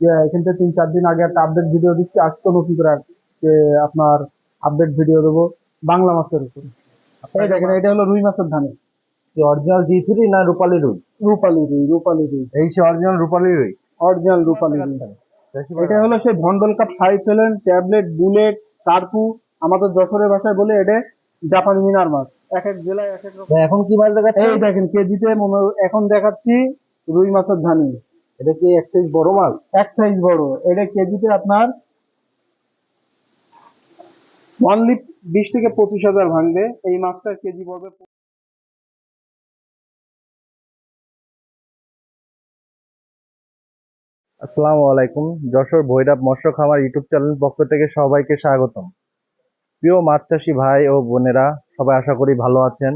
যে এখান থেকে তিন চার দিন আগে একটা আপডেট ভিডিও দিচ্ছি। আজকে নতুন করে আর- যে আপনার আপডেট ভিডিও দেবো বাংলা মাছের উপরে। এই দেখেন এটা হলো রুই মাছের ধানে। অরিজিনাল জি থ্রি না রূপালি রুই? রূপালি রুই রূপালি রুই। এই সে অরিজিনাল রূপালী রুই? অরিজিনাল রূপালি রুই। এটা হলো সেই ভন্ডল কাপ ফাইভ ফেলেন ট্যাবলেট বুলেট কার্পু আমাদের যশোরের ভাষায় বলে এটা জাপানি মিনার মাছ। এক এক জেলায় এক এক রকম। এখন কি মাছ দেখাচ্ছে? এই দেখেন কেজিতে মনে হয়- এখন দেখাচ্ছি রুই মাছের ধানি। এটা কি এক সাইজ বড় মাছ এক সাইজ বড়। এটা কেজিতে আপনার অনলি বিশ থেকে পঁচিশ হাজার ভাঙবে। এই মাছটার কেজি পড়বে আসসালামু আলাইকুম। যশোর ভৈরব মৎস্য খামার ইউটিউব চ্যানেল পক্ষ থেকে সবাইকে স্বাগতম। প্রিয় মাছ চাষি ভাই ও বোনেরা সবাই আশা করি ভালো আছেন।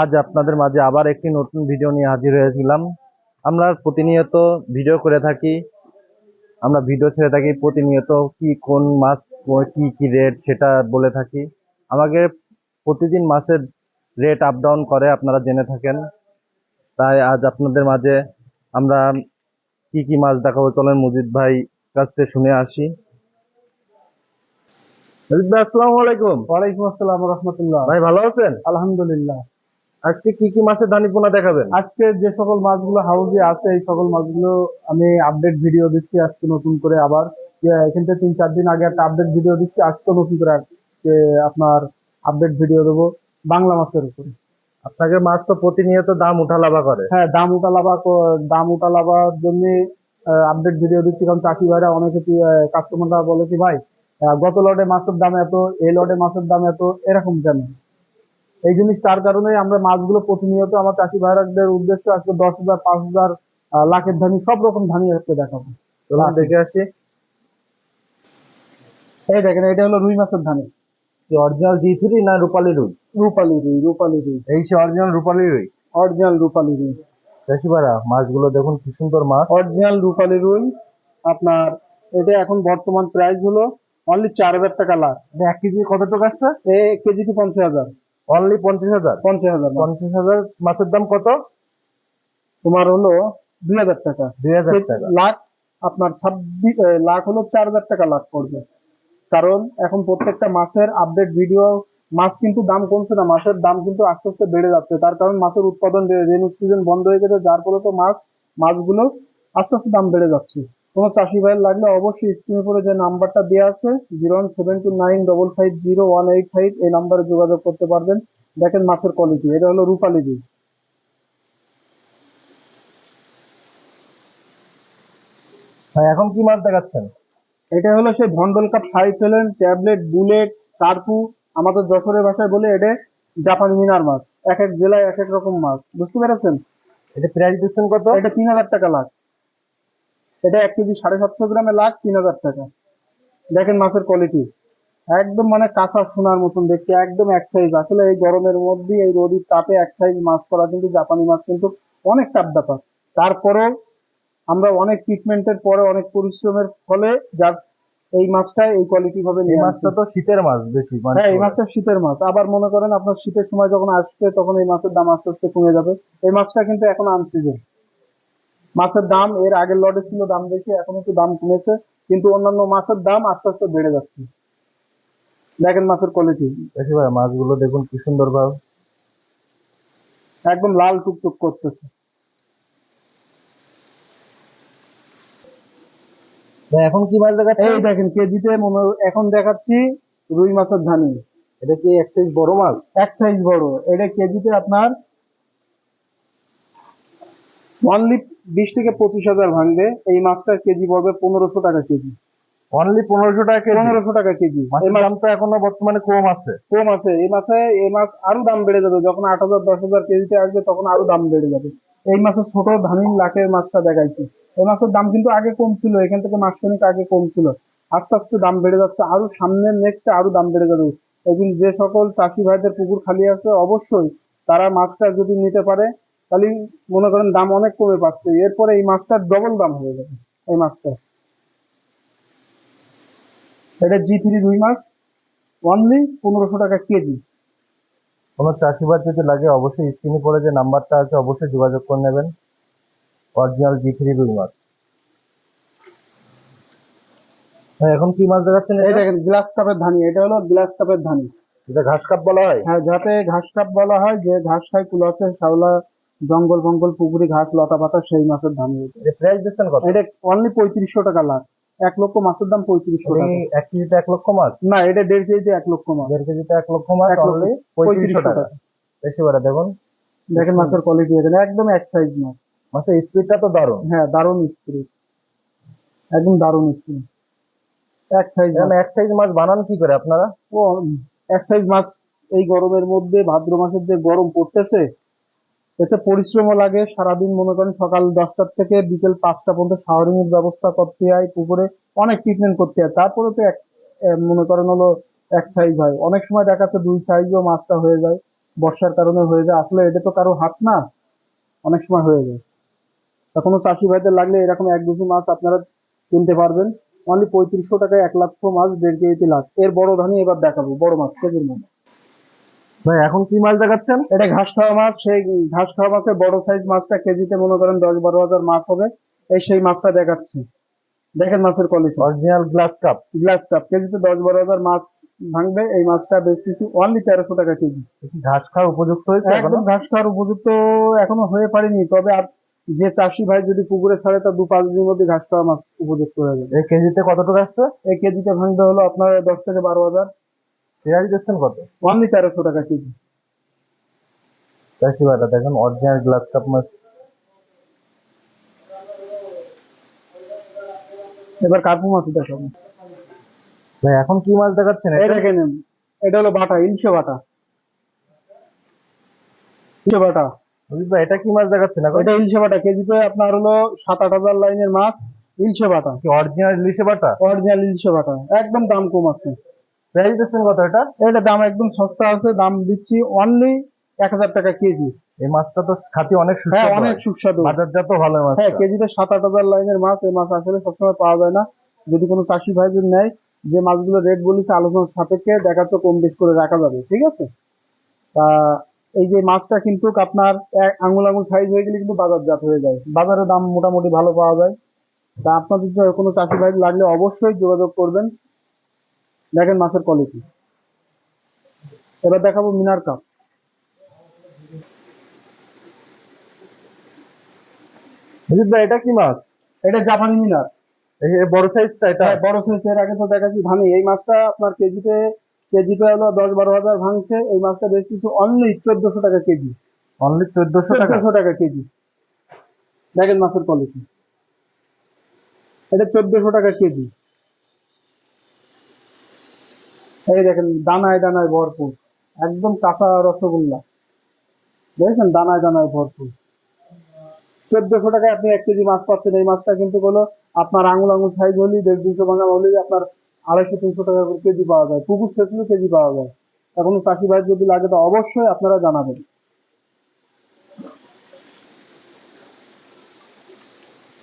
আজ আপনাদের মাঝে আবার একটি নতুন ভিডিও নিয়ে হাজির হয়েছিলাম। আমরা প্রতিনিয়ত ভিডিও করে থাকি। আমরা ভিডিও ছেড়ে থাকি প্রতিনিয়ত কি কোন মাছ কো- কি রেট সেটা বলে থাকি। আমাকে প্রতিদিন মাছের রেট আপ ডাউন করে আপনারা জেনে থাকেন। তাই আজ আপনাদের মাঝে আমরা কি কি মাছ দেখাবো চলেন মুজিদ ভাই কাছ থেকে শুনে আসি। মুজিদ ভাই আসসালামু আলাইকুম। ওয়ালাইকুম আসসালাম রহমতুল্লাহ। ভাই ভালো আছেন? আলহামদুলিল্লাহ। আজকে কি কি মাছের দানি পোনা দেখাবেন? আজকে যে সকল মাছগুলো হাউজে আছে এই সকল মাছগুলো আমি আপডেট ভিডিও দিচ্ছি আজকে নতুন করে আবার। যে এখান থেকে তিন চার দিন আগে একটা আপডেট ভিডিও দিচ্ছি আজকে নতুন করে আপনার আপডেট ভিডিও দেবো বাংলা মাছের উপরে। আপনাকে মাছ তো প্রতিনিয়ত দাম উঠা লাভা করে। হ্যাঁ দাম উঠা লাভা দাম উঠা লাভার জন্য আপডেট ভিডিও দিচ্ছি কারণ চাষি ভাইরা অনেকে কাস্টমাররা বলে কি ভাই গত লটে মাছের দাম এত এই লটে মাছের দাম এত এরকম কেন? এই জিনিস তার কারণে আমরা মাছগুলো প্রতিনিয়ত আমার চাষি ভাইরাদের উদ্দেশ্য আজকে দশ হাজার পাঁচ হাজার লাখের ধানি সব রকম ধানি আজকে দেখাবো। চলুন দেখে আসি। এই দেখেন এটা হলো রুই মাছের ধানি। অরিজিনাল জি থ্রি না রূপালী রুই? রূপালি রুই রূপালি রুই। এই সে অরিজিনাল রূপালী রুই? অরিজিনাল রূপালি রুই। চাষি ভাড়া মাছগুলো দেখুন কি সুন্দর মাছ। অরিজিনাল রূপালি রুই আপনার এটা এখন বর্তমান প্রাইস হলো অনলি চার হাজার টাকা লাখ। এক কেজি কত টাকা আসছে? এ কেজিটি পঞ্চাশ হাজার? অনলি পঞ্চাশ হাজার? পঞ্চাশ হাজার পঞ্চাশ হাজার মাছের দাম কত? তোমার হলো দুই হাজার টাকা। দুই হাজার টাকা। লাখ আপনার ছাব্বিশ লাখ হলো চার হাজার টাকা লাখ পড়বে। কারণ এখন প্রত্যেকটা মাছের আপডেট ভিডিও মাছ কিন্তু দাম কমছে না মাছের দাম কিন্তু আস্তে আস্তে বেড়ে যাচ্ছে। তার কারণ মাছের উৎপাদন রেনু সিজন বন্ধ হয়ে গেছে যার ফলে তো মাছ মাছগুলো আস্তে আস্তে দাম বেড়ে যাচ্ছে। কোনো চাষি ভাইয়ের লাগলে অবশ্যই স্ক্রিনের উপরে যে নাম্বারটা দেওয়া আছে zero one seven two nine double five zero one eight five এই নাম্বারে যোগাযোগ করতে পারবেন। দেখেন মাছের কোয়ালিটি এটা হলো রূপালী বীজ। এখন কি মাছ দেখাচ্ছেন? এটা হলো সেই ভন্ডল কাপ ফাইভ এলেন ট্যাবলেট বুলেট কার্পু আমাদের যশোরের ভাষায় বলে এটা জাপানি মিনার মাছ। এক এক জেলায় এক এক রকম মাছ। বুঝতে পেরেছেন? এটা প্রাইস দিচ্ছেন কত? এটা তিন হাজার টাকা লাখ। এটা এক কেজি সাড়ে সাতশো গ্রামে লাখ তিন হাজার টাকা। দেখেন মাছের কোয়ালিটি একদম মানে কাঁচা সোনার মতন দেখতে একদম এক সাইজ আসলে এই গরমের মধ্যে এই রোদির তাপে এক সাইজ মাছ করা কিন্তু জাপানি মাছ কিন্তু অনেক টাপ ব্যাপার। তারপরেও আমরা অনেক ট্রিটমেন্টের পরে অনেক পরিশ্রমের ফলে যার এই মাছটা এই কোয়ালিটি ভাবে এই মাছটা তো শীতের মাছ বেশি মানে হ্যাঁ এই মাছটা শীতের মাছ। আবার মনে করেন আপনার শীতের সময় যখন আসবে তখন এই মাছের দাম আস্তে আস্তে কমে যাবে। এই মাছটা কিন্তু এখন আনসিজন মাছের দাম এর আগের লটে ছিল দাম বেশি এখন একটু দাম কমেছে কিন্তু অন্যান্য মাছের দাম আস্তে আস্তে বেড়ে যাচ্ছে। দেখেন মাছের কোয়ালিটি ভাই মাছগুলো দেখুন কি সুন্দর ভাবে। একদম লাল টুকটুক করতেছে। এখন কি মাছ দেখাচ্ছেন? এই দেখেন কেজিতে মনে এখন দেখাচ্ছি রুই মাছের ধানি। এটা কি এক সাইজ বড় মাছ? এক সাইজ বড়। এটা কেজিতে আপনার ওয়ান অনলি বিশ থেকে পঁচিশ হাজার ভাঙবে এই মাছটার কেজি পড়বে পনেরোশো টাকা কেজি। অনলি পনেরোশো টাকা কেজি? পনেরোশো টাকা কেজি। এই মাছের দাম তো এখনও বর্তমানে কম আছে। কম আছে। এই মাছে এই মাছ আরও দাম বেড়ে যাবে। যখন আট হাজার দশ হাজার কেজিতে আসবে তখন আরও দাম বেড়ে যাবে। এই মাছের ছোট ধানির লাখের মাছটা দেখাইছি। এই মাছের দাম কিন্তু আগে কম ছিল। এখান থেকে মাসখানিক আগে কম ছিল। আস্তে আস্তে দাম বেড়ে যাচ্ছে। আরও সামনের নেক্সটে আরও দাম বেড়ে যাবে। এখন যে সকল চাষি ভাইদের পুকুর খালি আছে অবশ্যই তারা মাছটা যদি নিতে পারে তাহলে মনে করেন দাম অনেক কমে পাচ্ছে। এরপরে এই মাছটার ডবল দাম হয়ে যাবে এই মাছটা এটা জি থ্রি রুই মাছ অনলি পনেরোশো টাকা কেজি। কোনো চাষিবাদ যদি লাগে অবশ্যই স্ক্রিনে পড়ে যে নাম্বারটা আছে অবশ্যই যোগাযোগ করে নেবেন। অরিজিনাল জি থ্রি রুই মাছ। ভাই এখন কি মাছ দেখাচ্ছেন এটা? গ্লাস কাপের ধানি। এটা হলো গ্লাস কাপের ধানি। এটা ঘাস কাপ বলা হয়? হ্যাঁ যাতে ঘাস কাপ বলা হয় যে ঘাস খায় কুলাসে শাওলা জঙ্গল ফঙ্গল পুকুরি ঘাস লতা পাতা সেই মাছের ধানি এটা। এটা প্রাইস দিচ্ছেন কত? এটা অনলি পঁয়ত্রিশশো টাকা লাখ। এক লক্ষ মাছের দাম পঁয়ত্রিশশো টাকা। এক কেজিতে এক লক্ষ মাছ? না এটা দেড় কেজিতে এক লক্ষ মাছ। দেড় কেজিতে এক লক্ষ মাছ অনলি পঁয়ত্রিশশো টাকা। বেশি বেড়া দেখুন। দেখেন মাছের কোয়ালিটি এখানে একদম এক সাইজ মাছ। মাছের স্পিডটা তো দারুণ। হ্যাঁ দারুণ স্ত্রী একদম দারুণ স্ত্রী এক সাইজ এখানে এক সাইজ মাছ বানান কি করে আপনারা? ও এক সাইজ মাছ এই গরমের মধ্যে ভাদ্র মাসের যে গরম পড়তেছে এতে পরিশ্রমও লাগে। সারাদিন মনে করেন সকাল দশটার থেকে বিকেল পাঁচটা পর্যন্ত শাওয়ারিং এর ব্যবস্থা করতে হয় পুকুরে। অনেক ট্রিটমেন্ট করতে হয়। তারপরে তো এক মনে করেন হলো এক সাইজ হয়। অনেক সময় দেখা যাচ্ছে দুই সাইজও মাছটা হয়ে যায়। বর্ষার কারণে হয়ে যায়। আসলে এটা তো কারও হাত না। অনেক সময় হয়ে যায়। তা কোনো চাষি ভাইদের লাগলে এরকম এক দুশো মাছ আপনারা কিনতে পারবেন। অনলি পঁয়ত্রিশশো টাকায় এক লক্ষ মাছ, দেড় কেজিতে লাখ। এর বড় ধানি এবার দেখাবো। বড় মাছ, কেজির মধ্যে। ভাই এখন কি মাছ দেখাচ্ছেন? এটা ঘাস খাওয়া মাছ সেই ঘাস খাওয়া মাছের বড় সাইজ মাছটা কেজিতে মনে করেন দশ বারো হাজার মাছ হবে। এই সেই মাছটা দেখাচ্ছি। দেখেন মাছের quality original glass carp glass carp কেজিতে দশ বারো হাজার মাছ ভাঙবে। এই মাছটা বেচতেছি অনলি তেরোশো টাকা কেজি। ঘাস খাওয়ার উপযুক্ত হয়েছে একদম ঘাস খাওয়ার উপযুক্ত এখনও হয়ে পারেনি। তবে আর যে চাষি ভাই যদি পুকুরে ছাড়ে তার দু পাঁচ দিনের মধ্যে ঘাস খাওয়া মাছ উপযুক্ত হয়ে যাবে। এই কেজিতে কতটুকু আসছে? এই কেজিতে ভাঙবে হলো আপনার দশ থেকে বারো হাজার। পেঁয়াজ দিচ্ছেন কত? অনলি তেরোশো টাকা কেজি। চাষি ভাইটা দেখেন অরিজিনাল গ্লাস কাপ মাছ এবার কার্পু মাছ দেখাবো ভাই এখন কি মাছ দেখাচ্ছেন? এটা দেখেন এটা হলো বাটা ইলশে বাটা। ইলশে বাটা। এটা কি মাছ দেখাচ্ছেন এখন? এটা ইলশে বাটা। কেজিতে আপনার হলো সাত আট হাজার লাইনের মাছ ইলশে বাটা। কি অরিজিনাল ইলিশে বাটা? অরিজিনাল ইলশে বাটা। একদম দাম কম আছে। প্রাইস দিচ্ছেন কত এটা? এটা দাম একদম সস্তা আছে দাম দিচ্ছি অনলি এক হাজার টাকা কেজি। এই মাছটা তো খাতি অনেক হ্যাঁ সুস্বাদু অনেক হয়। সুস্বাদু। বাজারজাত ভালো মাছ হ্যাঁ কেজিতে সাত আট হাজার লাইনের মাছ এই মাছ আসলে সবসময় পাওয়া যায় না। যদি কোনো চাষি ভাই যদি নেয় যে মাছগুলো রেট বলেছে আলোচনার সাপেক্ষে দেখা তো কম বেশ করে রাখা যাবে ঠিক আছে? তা এই যে মাছটা কিন্তু আপনার আঙুল আঙুল সাইজ হয়ে গেলে কিন্তু বাজারজাত হয়ে যায়। বাজারে দাম মোটামুটি ভালো পাওয়া যায়। তা আপনাদের কোনো চাষি ভাই লাগলে অবশ্যই যোগাযোগ করবেন। দেখেন মাছের কোয়ালিটি এবার দেখাবো মিনার কাপ ভাই এটা কি মাছ? এটা জাপানি মিনার বড় সাইজটা এটা? হ্যাঁ বড় সাইজ এর আগে তো দেখাচ্ছি ধানি এই মাছটা আপনার কেজিতে কেজিতে হলো দশ বারো হাজার ভাঙছে। এই মাছটা বেশি অনলি চোদ্দশো টাকা কেজি। অনলি চোদ্দশো টাকা? চোদ্দশো টাকা কেজি। দেখেন মাছের কোয়ালিটি এটা চোদ্দশো টাকা কেজি। এই দেখেন, দানায় দানায় ভরপুর। একদম কাঁচা রসগোল্লা। দেখেছেন? দানায় দানায় ভরপুর। চোদ্দশো টাকায় আপনি এক কেজি মাছ পাচ্ছেন। এই মাছটা কিন্তু হলো আপনার আঙুল আঙুল সাইজ হলেই দেড় দুশো ভাঙা হলেই আপনার আড়াইশো, তিনশো টাকা করে কেজি পাওয়া যায়। পুকুর শেষলেও কেজি পাওয়া যায়। এখন চাষি ভাই যদি লাগে তো অবশ্যই আপনারা জানাবেন।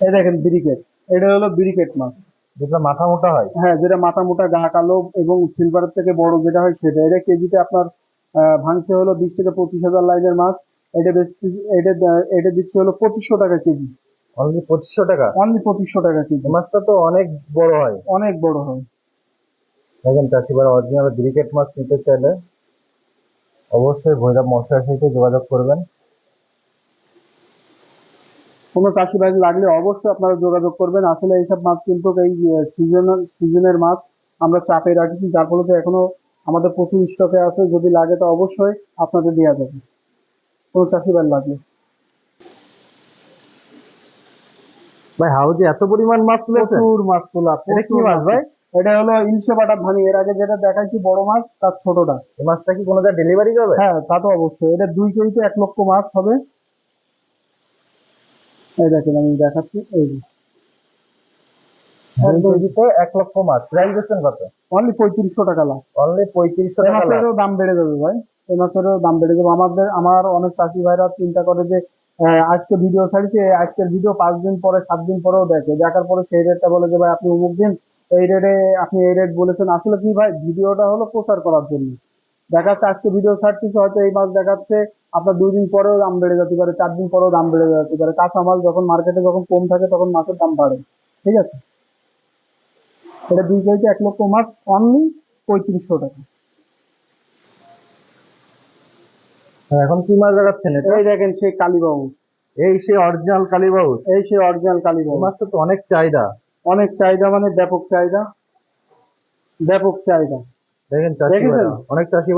এই দেখেন, ব্রিকেট। এটা হলো ব্রিকেট মাছ। যেটা মাথা মোটা হয়। হ্যাঁ যেটা মাথা মোটা গা কালো এবং সিলভারের থেকে বড় যেটা হয় সেটা। এটা কেজিতে আপনার ভাঙছে হলো বিশ থেকে পঁচিশ হাজার লাইনের মাছ। এটা বেশ এটা এটা দিচ্ছে হলো পঁচিশশো টাকা কেজি। অনলি পঁচিশশো টাকা? অনলি পঁচিশশো টাকা কেজি। মাছটা তো অনেক বড় হয়। অনেক বড় হয়। দেখেন চাষিবার অরিজিনাল ব্রিকেট মাছ নিতে চাইলে অবশ্যই ভৈরব সাথে যোগাযোগ করবেন। কোনো চাষি ভাই লাগলে অবশ্যই আপনারা যোগাযোগ করবেন। আসলে এইসব মাছ কিন্তু এই সিজনাল সিজনের মাছ আমরা চাপে রাখছি যার ফলে এখনও আমাদের প্রচুর স্টকে আছে। যদি লাগে তো অবশ্যই আপনাদের দেওয়া যাবে। কোনো চাষি ভাই লাগলে। ভাই হাউজে এত পরিমাণ মাছ প্রচুর মাছ তোলা এটা কি মাছ ভাই? এটা হলো ইলশে বাটার ধানি। এর আগে যেটা দেখাইছি বড় মাছ তার ছোটটা। এই মাছটা কি কোনো ডেলিভারি যাবে? হ্যাঁ তা তো অবশ্যই। এটা দুই কেজিতে এক লক্ষ মাছ হবে। এই দেখেন আমি দেখাচ্ছি এই যে। এক লক্ষ মাছ প্রাইস দিচ্ছেন কত? অনলি পঁয়ত্রিশশো টাকা লাখ। অনলি পঁয়ত্রিশশো টাকা মাছেরও দাম বেড়ে যাবে ভাই। এই মাছেরও দাম বেড়ে যাবে। আমাদের আমার অনেক চাষি ভাইরা চিন্তা করে যে আজকে ভিডিও ছাড়ছে আজকের ভিডিও পাঁচ দিন পরে সাত দিন পরেও দেখে। দেখার পরে সেই রেটটা বলে যে ভাই আপনি অমুক দিন এই রেটে আপনি এই রেট বলেছেন। আসলে কি ভাই? ভিডিওটা হলো প্রচার করার জন্য। দেখাচ্ছে আজকে ভিডিও ছাড়তেছে হয়তো এই মাছ দেখাচ্ছে আপনার দুই দিন পরেও দাম বেড়ে যেতে পারে চার দিন পরেও দাম বেড়ে যেতে পারে। কাঁচা মাল যখন মার্কেটে যখন কম থাকে তখন মাছের দাম বাড়ে। ঠিক আছে? এটা দুই কেজি এক লক্ষ মাছ অনলি পঁয়ত্রিশশো টাকা। এখন কি মাছ দেখাচ্ছেন এই দেখেন সেই কালীবাবু। এই সে অরিজিনাল কালীবাউস এই সেই অরিজিনাল কালীবাবু। মাছটা তো অনেক চাহিদা। অনেক চাহিদা মানে ব্যাপক চাহিদা। ব্যাপক চাহিদা। দেখেন অনেক চাষি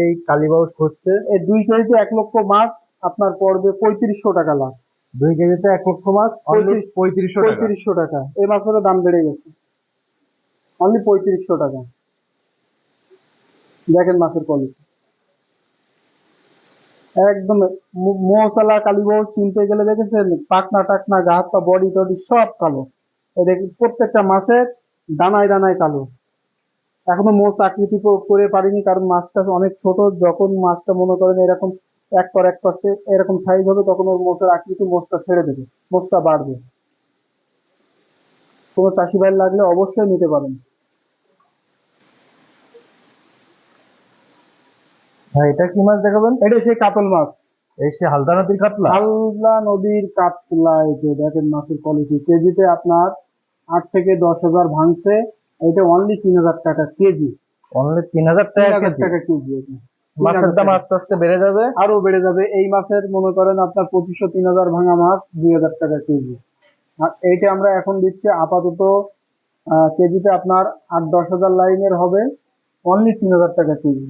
এই কালীবাউস খুঁজছে এই দুই কেজিতে এক লক্ষ মাছ আপনার পড়বে পঁয়ত্রিশশো টাকা লাখ। দুই কেজিতে এক লক্ষ মাছ পঁয়ত্রিশশো পঁয়ত্রিশশো টাকা। এই মাছেরও দাম বেড়ে গেছে। অনলি পঁয়ত্রিশশো টাকা। দেখেন মাছের কোয়ালিটি একদম মশলা কালীবাবু চিনতে গেলে দেখেছেন পাকনা টাকনা গা হাত পা বডি টডি সব কালো। প্রত্যেকটা মাছের দানায় দানায় কালো। এখনও মোষ আকৃতি করে পারিনি কারণ মাছটা অনেক ছোট। যখন মাছটা মনে করেন এরকম এক পর এক পাশে এরকম সাইজ হবে তখন ওর মোষের আকৃতি মোষটা ছেড়ে দেবে মোষটা বাড়বে। কোনো চাষি ভাই লাগলে অবশ্যই নিতে পারেন। ভাই এটা কি মাছ দেখাবেন? এটা সেই কাতল মাছ। এই সে হালদা নদীর কাতলা? হালদা নদীর কাতলা এই দেখেন মাছের কোয়ালিটি কেজিতে আপনার আট থেকে দশ হাজার ভাঙছে। এটা অনলি তিন হাজার টাকা কেজি। অনলি তিন হাজার টাকা টাকা কেজি মাছের দাম আস্তে আস্তে বেড়ে যাবে? আরও বেড়ে যাবে। এই মাছের মনে করেন আপনার পঁচিশশো তিন হাজার ভাঙা মাছ দুই হাজার টাকা কেজি। আর এইটা আমরা এখন দিচ্ছি আপাতত কেজিতে আপনার আট দশ হাজার লাইনের হবে। অনলি তিন হাজার টাকা কেজি।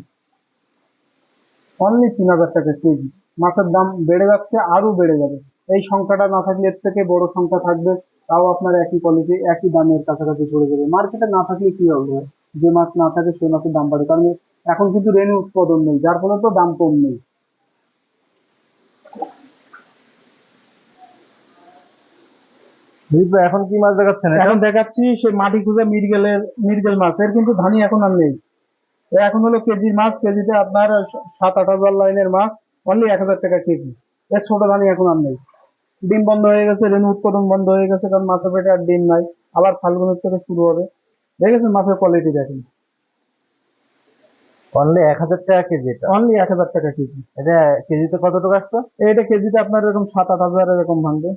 অনলি তিন হাজার টাকা কেজি। মাছের দাম বেড়ে যাচ্ছে আরও বেড়ে যাবে। এই সংখ্যাটা না থাকলে এর থেকে বড় সংখ্যা থাকবে তাও আপনার একই কোয়ালিটি একই দামের কাছাকাছি পড়ে যাবে। মার্কেটে না থাকলে কি হবে যে মাছ না থাকে সেই মাছের দাম বাড়ে। কারণ এখন কিন্তু রেনু উৎপাদন নেই যার ফলে তো দাম কম নেই। এখন কি মাছ দেখাচ্ছেন? এখন দেখাচ্ছি সে মাটি খুঁজে মিরগেলের মিরগেল মাছ। এর কিন্তু ধানি এখন আর নেই। এখন হলো কেজির মাছ। কেজিতে আপনার সাত আট হাজার লাইনের মাছ। অনলি এক হাজার টাকা কেজি। এর ছোট ধানি এখন আর নেই। ডিম বন্ধ হয়ে গেছে রেনু উৎপাদন বন্ধ হয়ে গেছে কারণ মাছের পেটে আর ডিম নাই। আবার ফাল্গুনের থেকে শুরু হবে। দেখেছেন মাছের কোয়ালিটি দেখেন। অনলি এক হাজার টাকা কেজি এটা। অনলি এক হাজার টাকা কেজি। এটা কেজিতে কত টাকা আসছে এটা কেজিতে আপনার এরকম সাত আট হাজার এরকম ভাঙবে।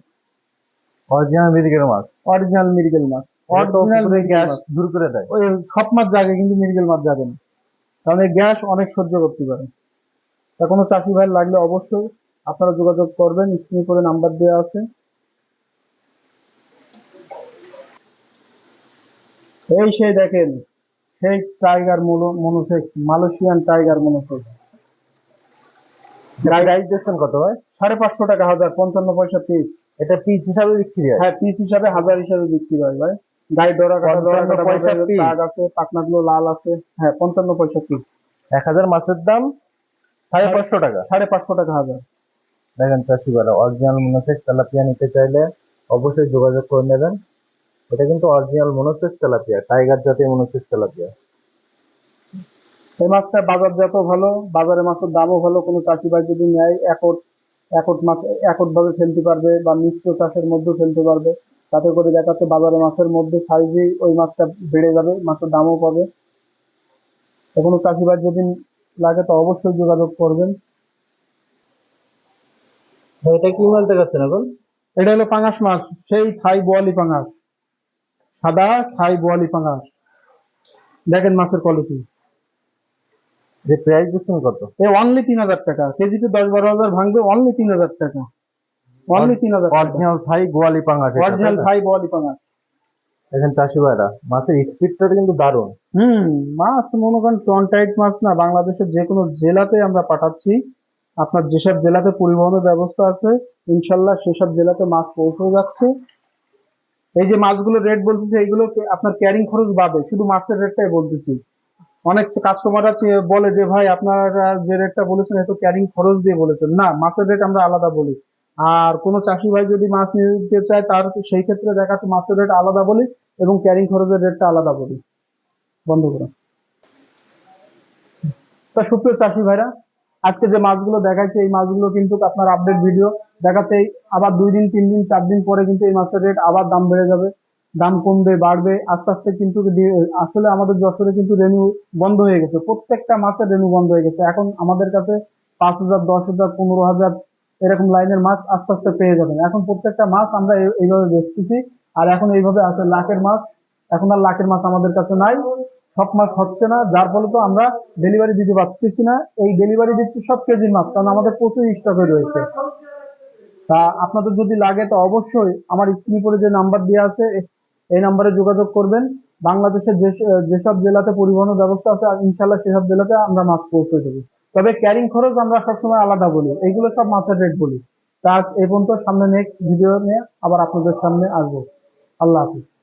অরিজিনাল মাছ। অরিজিনাল মিরগেল মাছ। অরিজিনাল গ্যাস দূর করে দেয়। ওই সব মাছ জাগে কিন্তু মিরগেল মাছ যাবে না। কারণ গ্যাস অনেক সহ্য করতে পারে। তা কোনো চাষি ভাই লাগলে অবশ্যই আপনারা যোগাযোগ করবেন স্ক্রিনে করে নাম্বার দেওয়া আছে। এই সেই দেখেন সেই tiger monosex Malaysian tiger monosex price দিচ্ছেন কত ভাই? সাড়ে পাঁচশো টাকা হাজার পঞ্চান্ন পয়সা পিস এটা পিস হিসাবে বিক্রি হয়? হ্যাঁ পিস হিসাবে হাজার হিসাবে বিক্রি হয় ভাই। গায়ে ডরা কাটা ডরা কাটা পয়সা দাগ আছে লাল আছে। হ্যাঁ পঞ্চান্ন পয়সা পিস এক হাজার মাছের দাম সাড়ে পাঁচশো টাকা। সাড়ে পাঁচশো টাকা হাজার। দেখেন চাষি ভাইরা অরিজিনাল মনোসেক্স তেলাপিয়া নিতে চাইলে অবশ্যই যোগাযোগ করে নেবেন। এটা কিন্তু অরিজিনাল মনোসেক্স তেলাপিয়া টাইগার জাতীয় মনোসেক্স তেলাপিয়া এই মাছটা বাজারজাত ভালো, বাজারে মাছের দামও ভালো, কোনো চাষি ভাই যদি নেয় একট একট মাছ একটভাবে ফেলতে পারবে বা মিশ্র চাষের মধ্যেও ফেলতে পারবে। তাতে করে দেখাচ্ছে বাজারে মাছের মধ্যে সাইজেই ওই মাছটা বেড়ে যাবে, মাছের দামও পাবে। কোনো চাষি ভাই যদি লাগে তো অবশ্যই যোগাযোগ করবেন। এটা কি মাছ দেখাচ্ছেন এখন? এটা হলো পাঙাশ মাছ সেই থাই বোয়ালি পাঙাশ। সাদা থাই বোয়ালি পাঙাশ। দেখেন মাছের কোয়ালিটি যে প্রাইস দিচ্ছেন কত? এই অনলি তিন হাজার টাকা। কেজিতে দশ বারো হাজার ভাঙবে অনলি তিন হাজার টাকা। অনলি তিন হাজার অরিজিনাল থাই গোয়ালি এটা, অরিজিনাল থাই বোয়ালি পাঙাশ। এখন চাষি ভাইরা মাছের স্পিডটা কিন্তু দারুণ। হুম মাছ মনে করেন টনটাইট মাছ না বাংলাদেশের যে কোনো জেলাতে আমরা পাঠাচ্ছি। আপনার যেসব জেলাতে পরিবহনের ব্যবস্থা আছে, ইনশাল্লাহ সেসব জেলাতে মাছ পৌঁছে যাচ্ছে। এই যে মাছগুলো রেট বলতেছি, এইগুলো আপনার ক্যারিং খরচ বাদে, শুধু মাছের রেটটাই বলতেছি। অনেক কাস্টমাররা বলে যে, ভাই, আপনারা যে রেটটা বলেছেন, এত ক্যারিং খরচ দিয়ে বলেছেন। না, মাছের রেট আমরা আলাদা বলি। আর কোনো চাষি ভাই যদি মাছ নিতে চায়, তার সেই ক্ষেত্রে দেখাচ্ছে মাছের রেট আলাদা বলি এবং ক্যারিং খরচের রেটটা আলাদা বলি। বন্ধ করুন তা সুপ্রিয় চাষি ভাইরা আজকে যে মাছগুলো দেখাচ্ছে এই মাছগুলো কিন্তু আপনার আপডেট ভিডিও দেখাচ্ছে আবার দুই দিন, তিন দিন, চার দিন পরে কিন্তু এই মাছের রেট আবার দাম বেড়ে যাবে। দাম কমবে, বাড়বে। আস্তে আস্তে কিন্তু আসলে আমাদের যশোরে কিন্তু রেনু বন্ধ হয়ে গেছে। প্রত্যেকটা মাছের রেনু বন্ধ হয়ে গেছে। এখন আমাদের কাছে পাঁচ হাজার, দশ হাজার, পনেরো হাজার এরকম লাইনের মাছ আস্তে আস্তে পেয়ে যাবেন। এখন প্রত্যেকটা মাছ আমরা এই- এইভাবে বেচতেছি। আর এখন এইভাবে আছে লাখের মাছ। এখন আর লাখের মাছ আমাদের কাছে নাই। সব মাছ হচ্ছে না, যার ফলে তো আমরা ডেলিভারি দিতে পারতেছি না। এই ডেলিভারি দিচ্ছি সব কেজির মাছ, কারণ আমাদের প্রচুর স্টকে রয়েছে। তা আপনাদের যদি লাগে তো অবশ্যই আমার স্ক্রিন করে যে নাম্বার দেওয়া আছে এই নাম্বারে যোগাযোগ করবেন। বাংলাদেশের যেসব জেলাতে পরিবহনের ব্যবস্থা আছে ইনশাল্লাহ সেসব জেলাতে আমরা মাছ পৌঁছে দেবো। তবে ক্যারিং খরচ আমরা সবসময় আলাদা বলি এইগুলো সব মাছের রেট বলি। তা আজ এই পর্যন্ত, সামনে নেক্সট ভিডিও নিয়ে আবার আপনাদের সামনে আসব। আল্লাহ হাফিজ।